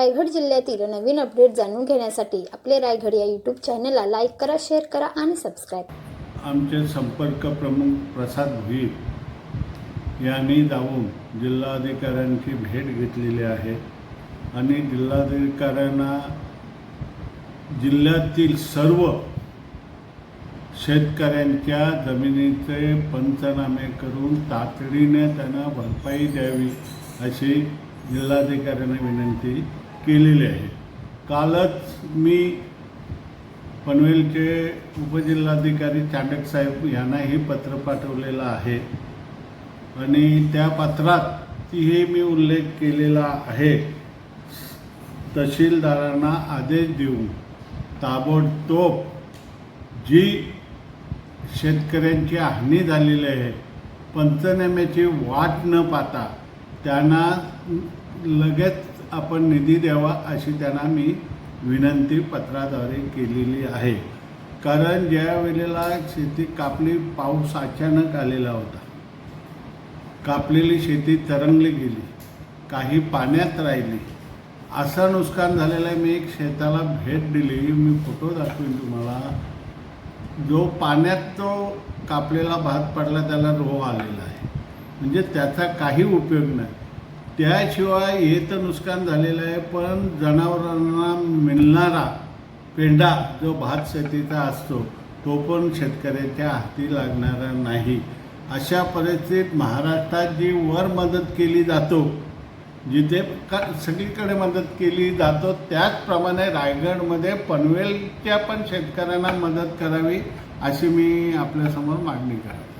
रायगड जिल्ह्यातील नवीन अपडेट जाणून घेण्यासाठी आपले रायगड या यूट्यूब चॅनलला लाईक करा शेअर करा आणि सबस्क्राईब आमचे संपर्क प्रमुख प्रसाद भुईर यांनी जाऊन जिल्हाधिकाऱ्यांची भेट घेतलेली आहे आणि जिल्हाधिकाऱ्यांना जिल्ह्यातील सर्व शेतकऱ्यांच्या जमिनीचे पंचनामे करून तातडीने त्यांना भरपाई द्यावी अशी जिल्हाधिकाऱ्यांना विनंती. केलेले आहे. कालच मी पनवेलचे उपजिल्हाधिकारी चांडक साहेब यांनाही पत्र पाठवलेलं आहे. आणि त्या पत्रात तीही मी उल्लेख केलेला आहे. तहसीलदारांना आदेश देऊन ताबडतोब जी शेतकऱ्यांची हानी झालेली आहे पंचनाम्याची वाट न पाहता त्यांना लगेच आपण निधी द्यावा अशी त्यांना मी विनंती पत्राद्वारे केलेली आहे. कारण ज्या वेळेला शेती कापली पाऊस अचानक आलेला होता. कापलेली शेती तरंगली गेली. काही पाण्यात राहिली. असं नुकसान झालेलं आहे मी एक शेताला भेट दिली. मी फोटो दाखवीन तुम्हाला. जो पाण्यात तो कापलेला भात पडला त्याला रोग आलेला आहे. म्हणजे त्याचा काही उपयोग नाही. त्याशिवाय हे तर नुकसान झालेलं आहे पण जनावरांना मिळणारा पेंडा जो भात शेतीचा असतो तो पण शेतकऱ्याच्या हाती लागणारा नाही. अशा परिस्थितीत महाराष्ट्रात जी वर मदत केली जातो जिथे का सगळीकडे मदत केली जातो त्याचप्रमाणे रायगडमध्ये पनवेलच्या पण शेतकऱ्यांना मदत करावी अशी मी आपल्यासमोर मागणी करतो.